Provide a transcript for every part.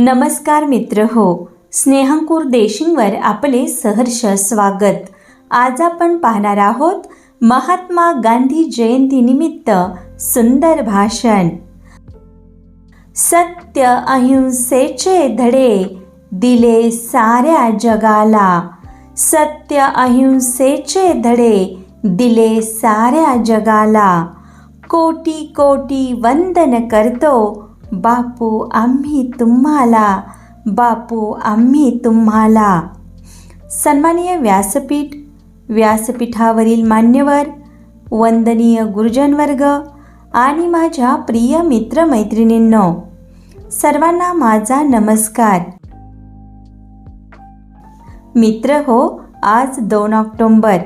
नमस्कार मित्र हो स्नेहंकूर देशिंगवर आपले सहर्ष स्वागत. आज आपण पाहणार आहोत महात्मा गांधी जयंतीनिमित्त सुंदर भाषण. सत्य अहिंसेचे धडे दिले साऱ्या जगाला. सत्य अहिंसेचे धडे दिले साऱ्या जगाला. कोटी कोटी वंदन करतो बापू आम्ही तुम्हाला बापू आम्ही तुम्हाला. सन्माननीय व्यासपीठ व्यासपीठावरील मान्यवर वंदनीय गुरुजनवर्ग आणि माझ्या प्रिय मित्रमैत्रिणींनो सर्वांना माझा नमस्कार. मित्र हो आज दोन ऑक्टोंबर.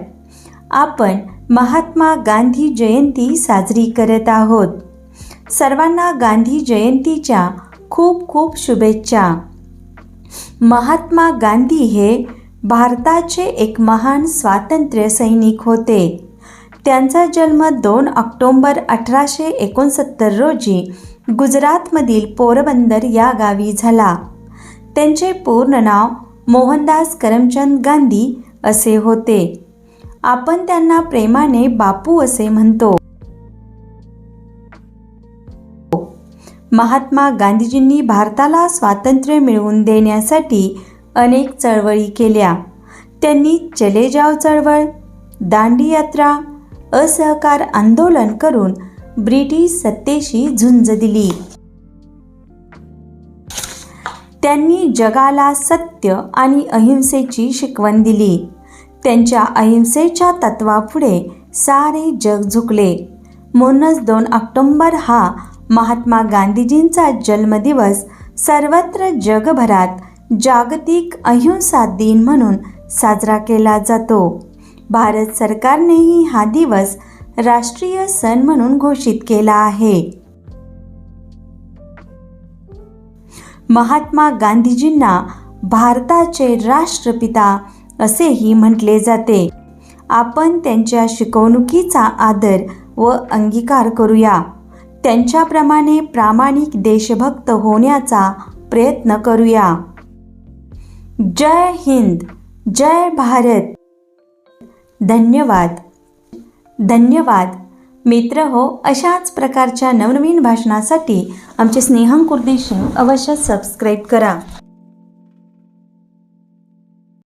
आपण महात्मा गांधी जयंती साजरी करत आहोत. सर्वांना गांधी जयंतीच्या खूप खूप शुभेच्छा. महात्मा गांधी हे भारताचे एक महान स्वातंत्र्य सैनिक होते. त्यांचा जन्म दोन ऑक्टोंबर अठराशे एकोणसत्तर रोजी गुजरातमधील पोरबंदर या गावी झाला. त्यांचे पूर्ण नाव मोहनदास करमचंद गांधी असे होते. आपण त्यांना प्रेमाने बापू असे म्हणतो. महात्मा गांधीजींनी भारताला स्वातंत्र्य मिळवून देण्यासाठी अनेक चळवळी केल्या. त्यांनी चले जाव चळवळ दांडी यात्रा असहकार आंदोलन करून ब्रिटिश सत्तेशी झुंज दिली. त्यांनी जगाला सत्य आणि अहिंसेची शिकवण दिली. त्यांच्या अहिंसेच्या तत्वापुढे सारे जग झुकले. म्हणूनच दोन ऑक्टोंबर हा महात्मा गांधीजींचा जन्मदिवस सर्वत्र जगभरात जागतिक अहिंसा दिन म्हणून साजरा केला जातो. भारत सरकारनेही हा दिवस राष्ट्रीय सण म्हणून घोषित केला आहे. महात्मा गांधीजींना भारताचे राष्ट्रपिता असेही म्हटले जाते. आपण त्यांच्या शिकवणुकीचा आदर व अंगीकार करूया. त्यांच्याप्रमाणे प्रामाणिक देशभक्त होण्याचा प्रयत्न करूया. जय हिंद जय भारत. धन्यवाद. धन्यवाद. मित्र हो अशाच प्रकारच्या नवनवीन भाषणासाठी आमचे स्नेहंकुर अवश्य सबस्क्राईब करा.